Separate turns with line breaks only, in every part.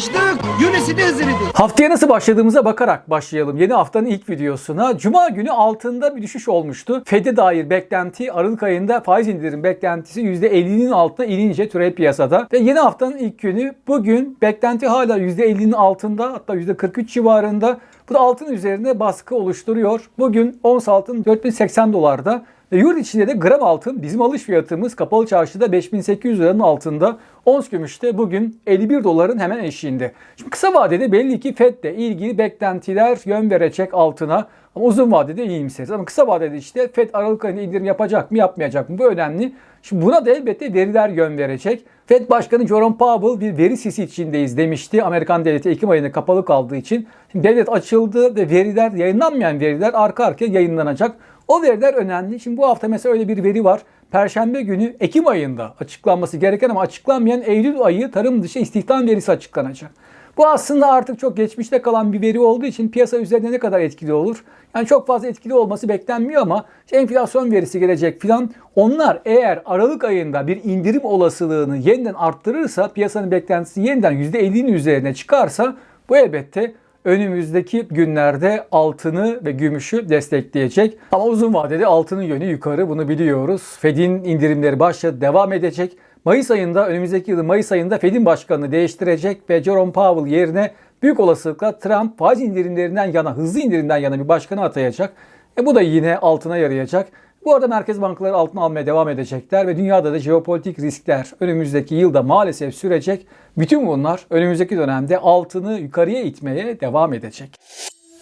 Sıkıştık. Yunus'u da hızırıdı.
Haftaya nasıl başladığımıza bakarak başlayalım. Yeni haftanın ilk videosuna. Cuma günü altında bir düşüş olmuştu. Fed'e dair beklenti Aralık ayında faiz indirim beklentisi %50'nin altına inince türev piyasada. Ve yeni haftanın ilk günü bugün beklenti hala %50'nin altında hatta %43 civarında. Bu da altın üzerine baskı oluşturuyor. Bugün ons altın 4080 dolarda. Ve yurt içinde de gram altın bizim alış fiyatımız kapalı çarşıda 5800 liranın altında. Ons gümüşte bugün 51 doların hemen eşiğinde. Şimdi kısa vadede belli ki FED'le ilgili beklentiler yön verecek altına. Ama uzun vadede iyimseriz. Ama kısa vadede işte FED Aralık ayında indirim yapacak mı yapmayacak mı bu önemli. Şimdi buna da elbette veriler yön verecek. FED Başkanı Jerome Powell bir veri sisi içindeyiz demişti. Amerikan devleti Ekim ayında kapalı kaldığı için. Şimdi devlet açıldı ve veriler yayınlanmayan veriler arka arkaya yayınlanacak. O veriler önemli. Şimdi bu hafta mesela öyle bir veri var. Perşembe günü Ekim ayında açıklanması gereken ama açıklanmayan Eylül ayı tarım dışı istihdam verisi açıklanacak. Bu aslında artık çok geçmişte kalan bir veri olduğu için piyasa üzerinde ne kadar etkili olur? Yani çok fazla etkili olması beklenmiyor ama işte enflasyon verisi gelecek filan. Onlar eğer Aralık ayında bir indirim olasılığını yeniden arttırırsa, piyasanın beklentisi yeniden %50'nin üzerine çıkarsa bu elbette önümüzdeki günlerde altını ve gümüşü destekleyecek. Ama uzun vadede altının yönü yukarı bunu biliyoruz. Fed'in indirimleri başladı devam edecek. Mayıs ayında önümüzdeki yılın Mayıs ayında Fed'in başkanını değiştirecek ve Jerome Powell yerine büyük olasılıkla Trump faiz indirimlerinden yana, hızlı indirimden yana bir başkanı atayacak. E bu da yine altına yarayacak. Bu arada merkez bankaları altın almaya devam edecekler ve dünyada da jeopolitik riskler önümüzdeki yılda maalesef sürecek. Bütün bunlar önümüzdeki dönemde altını yukarıya itmeye devam edecek.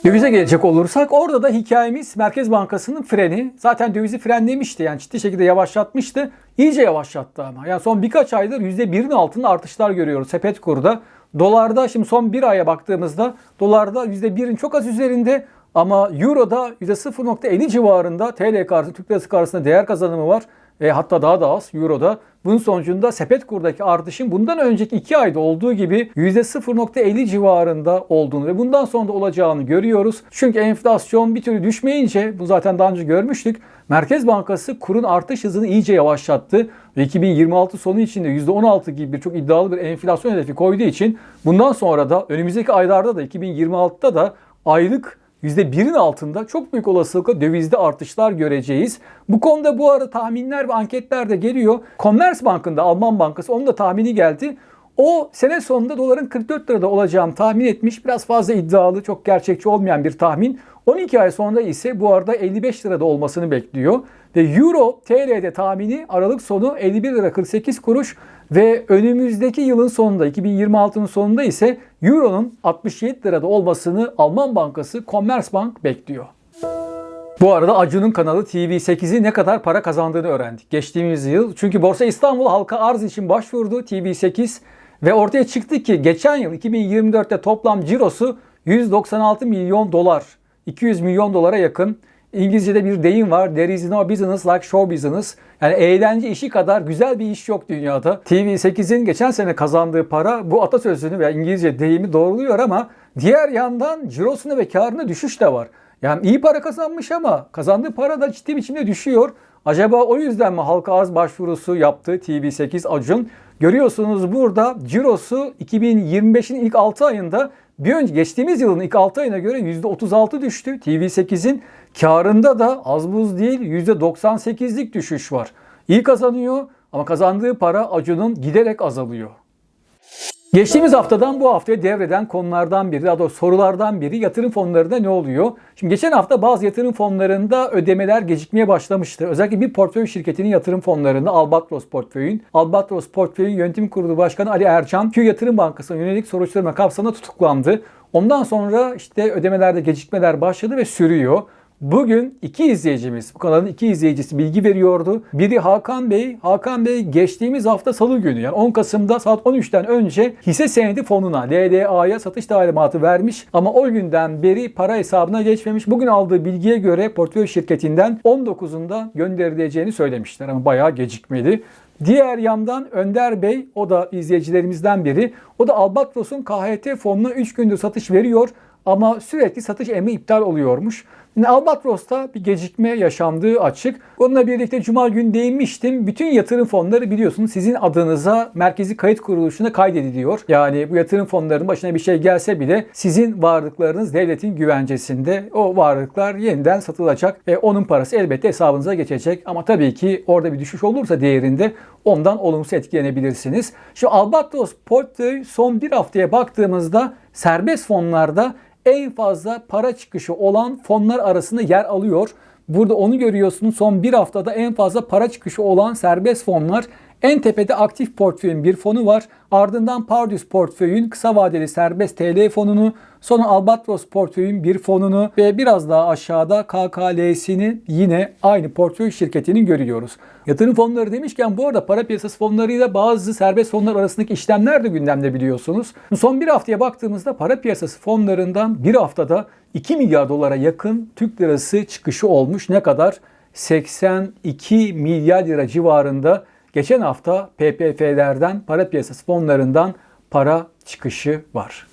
Dövize gelecek olursak orada da hikayemiz Merkez Bankası'nın freni. Zaten dövizi frenlemişti yani ciddi şekilde yavaşlatmıştı. İyice yavaşlattı ama. Yani son birkaç aydır %1'in altında artışlar görüyoruz sepet kurda. Dolarda şimdi son bir aya baktığımızda dolarda %1'in çok az üzerinde ama Euro'da %0.50 civarında TL karşısında Türk lirası karşısında değer kazanımı var. E, hatta daha da az Euro'da. Bunun sonucunda sepet kurdaki artışın bundan önceki 2 ayda olduğu gibi %0.50 civarında olduğunu ve bundan sonra da olacağını görüyoruz. Çünkü enflasyon bir türlü düşmeyince bu zaten daha önce görmüştük. Merkez Bankası kurun artış hızını iyice yavaşlattı ve 2026 sonu içinde %16 gibi bir çok iddialı bir enflasyon hedefi koyduğu için bundan sonra da önümüzdeki aylarda da 2026'da da aylık %1'in altında çok büyük olasılıkla dövizde artışlar göreceğiz. Bu konuda bu ara tahminler ve anketler de geliyor. Commerzbank'ın da Alman Bankası onun da tahmini geldi. O sene sonunda doların 44 lirada olacağını tahmin etmiş. Biraz fazla iddialı, çok gerçekçi olmayan bir tahmin. 12 ay sonra ise bu arada 55 lirada olmasını bekliyor. Ve Euro TL'de tahmini Aralık sonu 51 lira 48 kuruş ve önümüzdeki yılın sonunda 2026'nın sonunda ise Euro'nun 67 lirada olmasını Alman bankası Commerzbank bekliyor. Bu arada Acun'un kanalı TV8'i ne kadar para kazandığını öğrendik geçtiğimiz yıl. Çünkü Borsa İstanbul halka arz için başvurdu TV8 ve ortaya çıktı ki geçen yıl 2024'te toplam cirosu 196 milyon dolar. 200 milyon dolara yakın. İngilizce'de bir deyim var. There is no business like show business. Yani eğlence işi kadar güzel bir iş yok dünyada. TV8'in geçen sene kazandığı para bu atasözünü veya İngilizce deyimi doğruluyor ama diğer yandan cirosuna ve karına düşüş de var. Yani iyi para kazanmış ama kazandığı para da ciddi biçimde düşüyor. Acaba o yüzden mi halka arz başvurusu yaptı TV8 Acun? Görüyorsunuz burada cirosu 2025'in ilk 6 ayında bir önce geçtiğimiz yılın ilk 6 ayına göre %36 düştü. TV8'in karında da az buz değil %98'lik düşüş var. İyi kazanıyor ama kazandığı para Acun'un giderek azalıyor. Geçtiğimiz haftadan bu haftaya devreden konulardan biri, daha doğrusu sorulardan biri yatırım fonlarında ne oluyor? Şimdi geçen hafta bazı yatırım fonlarında ödemeler gecikmeye başlamıştı. Özellikle bir portföy şirketinin yatırım fonlarında Albatros Portföy'ün, Albatros Portföy'ün yönetim kurulu başkanı Ali Ercan, Q Yatırım Bankası'na yönelik soruşturma kapsamında tutuklandı. Ondan sonra işte ödemelerde gecikmeler başladı ve sürüyor. Bugün iki izleyicimiz, bu kanalın iki izleyicisi bilgi veriyordu. Biri Hakan Bey. Hakan Bey geçtiğimiz hafta salı günü yani 10 Kasım'da saat 13'ten önce hisse senedi fonuna LDA'ya satış talimatı vermiş. Ama o günden beri para hesabına geçmemiş. Bugün aldığı bilgiye göre portföy şirketinden 19'unda gönderileceğini söylemişler ama bayağı gecikmedi. Diğer yandan Önder Bey, o da izleyicilerimizden biri. O da Albatros'un KHT fonuna 3 gündür satış veriyor ama sürekli satış emri iptal oluyormuş. Şimdi Albatros'ta bir gecikme yaşandığı açık. Onunla birlikte Cuma günü değinmiştim. Bütün yatırım fonları biliyorsunuz sizin adınıza Merkezi Kayıt Kuruluşu'na kaydediliyor. Yani bu yatırım fonlarının başına bir şey gelse bile sizin varlıklarınız devletin güvencesinde. O varlıklar yeniden satılacak ve onun parası elbette hesabınıza geçecek. Ama tabii ki orada bir düşüş olursa değerinde ondan olumsuz etkilenebilirsiniz. Şu Albatros portföy son bir haftaya baktığımızda serbest fonlarda en fazla para çıkışı olan fonlar arasında yer alıyor. Burada onu görüyorsunuz. Son bir haftada en fazla para çıkışı olan serbest fonlar en tepede aktif portföyün bir fonu var. Ardından Pardus portföyün kısa vadeli serbest TL fonunu, sonra Albatros portföyün bir fonunu ve biraz daha aşağıda KKL'sini yine aynı portföy şirketinin görüyoruz. Yatırım fonları demişken bu arada para piyasası fonlarıyla bazı serbest fonlar arasındaki işlemler de gündemde biliyorsunuz. Son bir haftaya baktığımızda para piyasası fonlarından bir haftada 2 milyar dolara yakın Türk lirası çıkışı olmuş. Ne kadar? 82 milyar lira civarında geçen hafta PPF'lerden, para piyasası fonlarından para çıkışı var.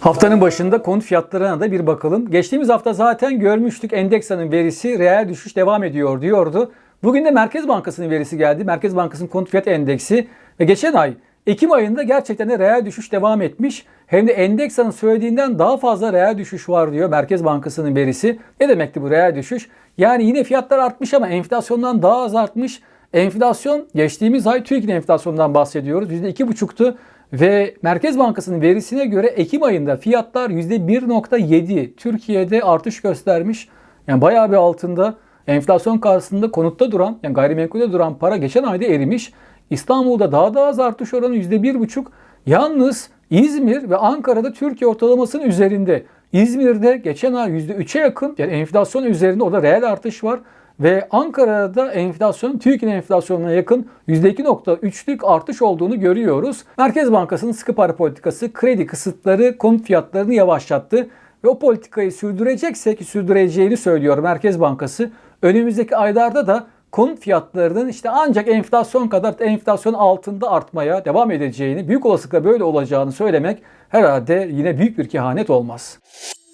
Haftanın başında konut fiyatlarına da bir bakalım. Geçtiğimiz hafta zaten görmüştük Endeksa'nın verisi reel düşüş devam ediyor diyordu. Bugün de Merkez Bankası'nın verisi geldi. Merkez Bankası'nın konut fiyat endeksi ve geçen ay Ekim ayında gerçekten de reel düşüş devam etmiş. Hem de Endeksa'nın söylediğinden daha fazla reel düşüş var diyor Merkez Bankası'nın verisi. Ne demekti bu reel düşüş? Yani yine fiyatlar artmış ama enflasyondan daha az artmış. Enflasyon geçtiğimiz ay TÜİK'in enflasyonundan bahsediyoruz. %2,5'tu ve Merkez Bankası'nın verisine göre Ekim ayında fiyatlar %1,7 Türkiye'de artış göstermiş. Yani bayağı bir altında enflasyon karşısında konutta duran yani gayrimenkulde duran para geçen ayda erimiş. İstanbul'da daha da az artış oranı %1,5. Yalnız İzmir ve Ankara'da Türkiye ortalamasının üzerinde. İzmir'de geçen ay %3'e yakın yani enflasyon üzerinde o da reel artış var. Ve Ankara'da enflasyon TÜİK'in enflasyonuna yakın %2.3'lük artış olduğunu görüyoruz. Merkez Bankası'nın sıkı para politikası kredi kısıtları konut fiyatlarını yavaşlattı. Ve o politikayı sürdürecekse ki sürdüreceğini söylüyor Merkez Bankası. Önümüzdeki aylarda da konut fiyatlarının işte ancak enflasyon kadar enflasyon altında artmaya devam edeceğini, büyük olasılıkla böyle olacağını söylemek herhalde yine büyük bir kehanet olmaz.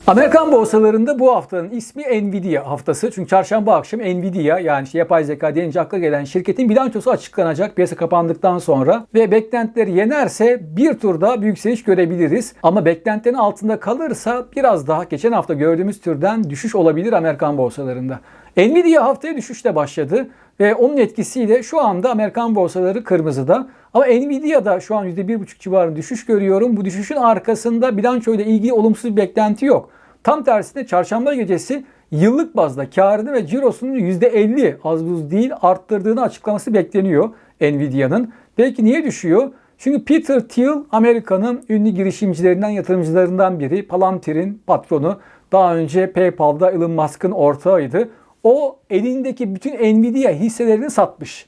Amerikan borsalarında bu haftanın ismi Nvidia haftası. Çünkü çarşamba akşam Nvidia yani işte yapay zeka denince akla gelen şirketin bilançosu açıklanacak piyasa kapandıktan sonra ve beklentileri yenerse bir turda bir yükseliş görebiliriz. Ama beklentilerin altında kalırsa biraz daha geçen hafta gördüğümüz türden düşüş olabilir Amerikan borsalarında. Nvidia haftaya düşüşle başladı ve onun etkisiyle şu anda Amerikan borsaları kırmızıda. Ama Nvidia'da şu an %1,5 civarında düşüş görüyorum. Bu düşüşün arkasında bilanço ile ilgili olumsuz bir beklenti yok. Tam tersine çarşamba gecesi yıllık bazda karını ve cirosunun %50 az buz değil arttırdığını açıklaması bekleniyor Nvidia'nın. Peki niye düşüyor? Çünkü Peter Thiel Amerika'nın ünlü girişimcilerinden, yatırımcılarından biri. Palantir'in patronu. Daha önce PayPal'da Elon Musk'ın ortağıydı. O elindeki bütün Nvidia hisselerini satmış.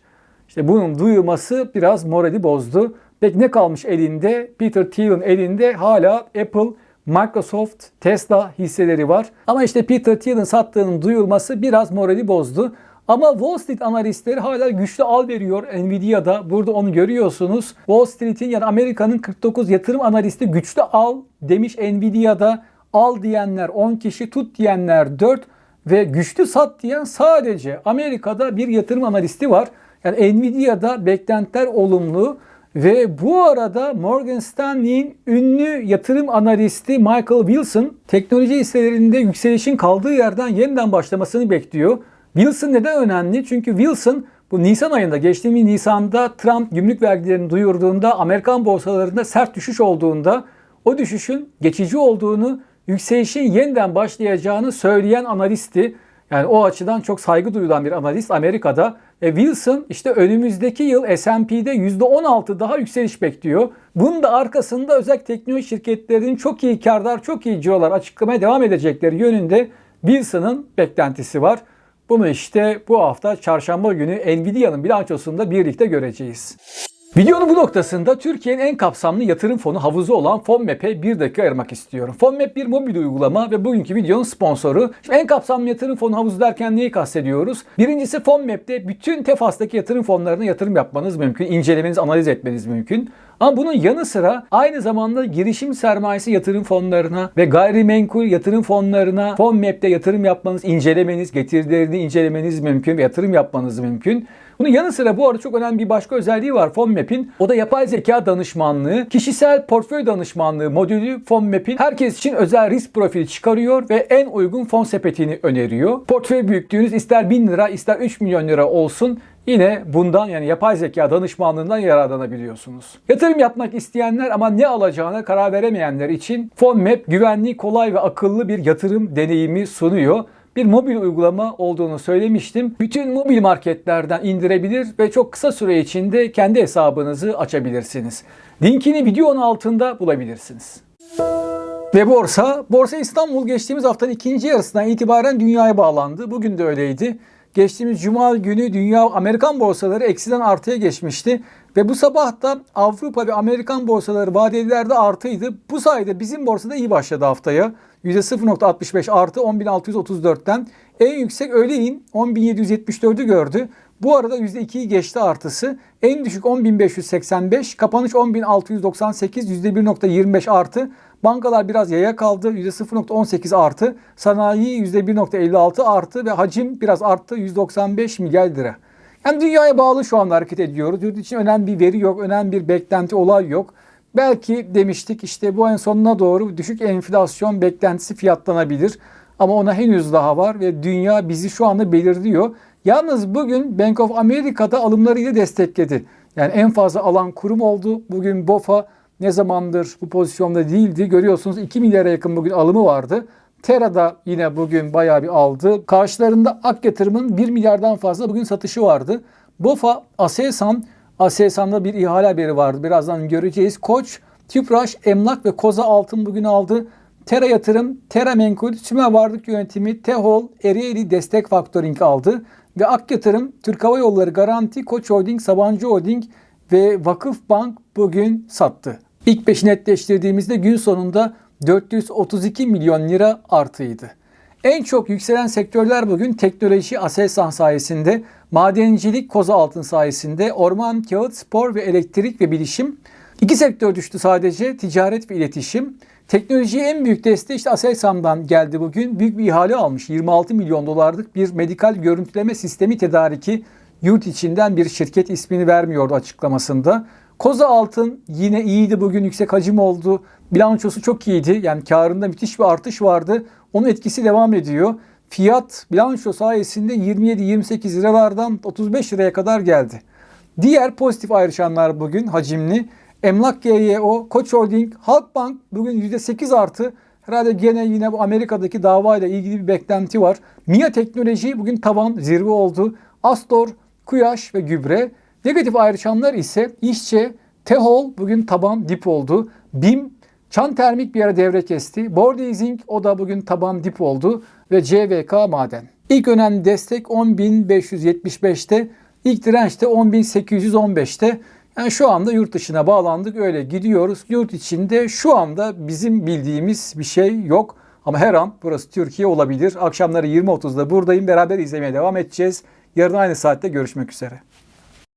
İşte bunun duyulması biraz morali bozdu. Peki ne kalmış elinde? Peter Thiel'in elinde hala Apple, Microsoft, Tesla hisseleri var. Ama işte Peter Thiel'in sattığının duyulması biraz morali bozdu. Ama Wall Street analistleri hala güçlü al veriyor Nvidia'da. Burada onu görüyorsunuz. Wall Street'in yani Amerika'nın 49 yatırım analisti güçlü al demiş Nvidia'da. Al diyenler 10 kişi, tut diyenler 4 ve güçlü sat diyen sadece Amerika'da bir yatırım analisti var. Yani Nvidia'da beklentiler olumlu ve bu arada Morgan Stanley'in ünlü yatırım analisti Michael Wilson teknoloji hisselerinde yükselişin kaldığı yerden yeniden başlamasını bekliyor. Wilson neden önemli? Çünkü Wilson bu Nisan ayında geçtiğimiz Nisan'da Trump gümrük vergilerini duyurduğunda Amerikan borsalarında sert düşüş olduğunda o düşüşün geçici olduğunu yükselişin yeniden başlayacağını söyleyen analisti. Yani o açıdan çok saygı duyulan bir analist Amerika'da. E Wilson işte önümüzdeki yıl S&P'de %16 daha yükseliş bekliyor. Bunun da arkasında özel teknoloji şirketlerinin çok iyi karlar, çok iyi cirolar açıklamaya devam edecekleri yönünde Wilson'ın beklentisi var. Bunu işte bu hafta çarşamba günü Nvidia'nın bilançosunda birlikte göreceğiz. Videonun bu noktasında Türkiye'nin en kapsamlı yatırım fonu havuzu olan FonMap'e bir dakika ayırmak istiyorum. FonMap bir mobil uygulama ve bugünkü videonun sponsoru. Şimdi en kapsamlı yatırım fonu havuzu derken neyi kastediyoruz? Birincisi FonMap'te bütün Tefas'taki yatırım fonlarına yatırım yapmanız mümkün. incelemeniz, analiz etmeniz mümkün. Ama bunun yanı sıra aynı zamanda girişim sermayesi yatırım fonlarına ve gayrimenkul yatırım fonlarına FONMAP'te yatırım yapmanız, incelemeniz, getirilerini incelemeniz mümkün ve yatırım yapmanız mümkün. Bunun yanı sıra bu arada çok önemli bir başka özelliği var FONMAP'in. O da yapay zeka danışmanlığı, kişisel portföy danışmanlığı modülü FONMAP'in herkes için özel risk profili çıkarıyor ve en uygun fon sepetini öneriyor. Portföy büyüklüğünüz ister 1000 lira ister 3 milyon lira olsun Yine bundan yani yapay zeka danışmanlığından yararlanabiliyorsunuz. Yatırım yapmak isteyenler ama ne alacağına karar veremeyenler için FONMAP güvenli, kolay ve akıllı bir yatırım deneyimi sunuyor bir mobil uygulama olduğunu söylemiştim. Bütün mobil marketlerden indirebilir ve çok kısa süre içinde kendi hesabınızı açabilirsiniz. Linkini videonun altında bulabilirsiniz. Ve borsa, Borsa İstanbul geçtiğimiz haftanın ikinci yarısından itibaren dünyaya bağlandı. Bugün de öyleydi. Geçtiğimiz cuma günü dünya Amerikan borsaları eksiden artıya geçmişti. Ve bu sabah da Avrupa ve Amerikan borsaları vadelilerde artıydı. Bu sayede bizim borsada iyi başladı haftaya. %0.65 artı 10.634'ten. En yüksek öğleyin 10.774'ü gördü. Bu arada %2'yi geçti artısı. En düşük 10.585, kapanış 10.698, %1.25 artı. Bankalar biraz yaya kaldı. %0.18 artı. Sanayi %1.56 artı ve hacim biraz arttı. 195 milyar lira. Yani dünyaya bağlı şu anda hareket ediyoruz. Yurt için önemli bir veri yok, önemli bir beklenti olay yok. Belki demiştik işte bu ayın sonuna doğru düşük enflasyon beklentisi fiyatlanabilir. Ama ona henüz daha var ve dünya bizi şu anda belirliyor. Yalnız bugün Bank of America'da alımlarıyla destekledi. Yani en fazla alan kurum oldu. Bugün BOFA ne zamandır bu pozisyonda değildi. Görüyorsunuz 2 milyara yakın bugün alımı vardı. Terra da yine bugün bayağı bir aldı. Karşılarında Ak Yatırım'ın 1 milyardan fazla bugün satışı vardı. BOFA, Aselsan, Aselsan'da bir ihale haberi vardı. Birazdan göreceğiz. Koç, Tüpraş, Emlak ve Koza Altın bugün aldı. Terra Yatırım, Terra Menkul, Sümer Varlık Yönetimi, Tehol, Ereğli Destek Faktoring aldı. Ve Ak Yatırım, Türk Hava Yolları Garanti, Koç Holding, Sabancı Holding ve Vakıf Bank bugün sattı. İlk beşi netleştirdiğimizde gün sonunda 432 milyon lira artıydı. En çok yükselen sektörler bugün teknoloji Aselsan sayesinde, madencilik Koza Altın sayesinde, orman, kağıt, spor ve elektrik ve bilişim. İki sektör düştü sadece ticaret ve iletişim. Teknolojiye en büyük desteği işte Aselsan'dan geldi bugün. Büyük bir ihale almış. 26 milyon dolarlık bir medikal görüntüleme sistemi tedariki yurt içinden bir şirket ismini vermiyordu açıklamasında. Koza Altın yine iyiydi bugün yüksek hacim oldu. Bilançosu çok iyiydi. Yani karında müthiş bir artış vardı. Onun etkisi devam ediyor. Fiyat bilanço sayesinde 27-28 liralardan 35 liraya kadar geldi. Diğer pozitif ayrışanlar bugün hacimli. Emlak GYO, Koç Holding, Halkbank bugün %8 artı. Herhalde gene yine bu Amerika'daki davayla ilgili bir beklenti var. MIA Teknoloji bugün tavan zirve oldu. Astor, Kuyaş ve Gübre. Negatif ayrışanlar ise İşçe, Tehol bugün taban dip oldu. BİM, Çan Termik bir ara devre kesti. Bordizing o da bugün taban dip oldu. Ve CVK Maden. İlk önemli destek 10.575'te, ilk direnç de 10.815'te. Yani şu anda yurt dışına bağlandık öyle gidiyoruz. Yurt içinde şu anda bizim bildiğimiz bir şey yok. Ama her an burası Türkiye olabilir. Akşamları 20.30'da buradayım. Beraber izlemeye devam edeceğiz. Yarın aynı saatte görüşmek üzere.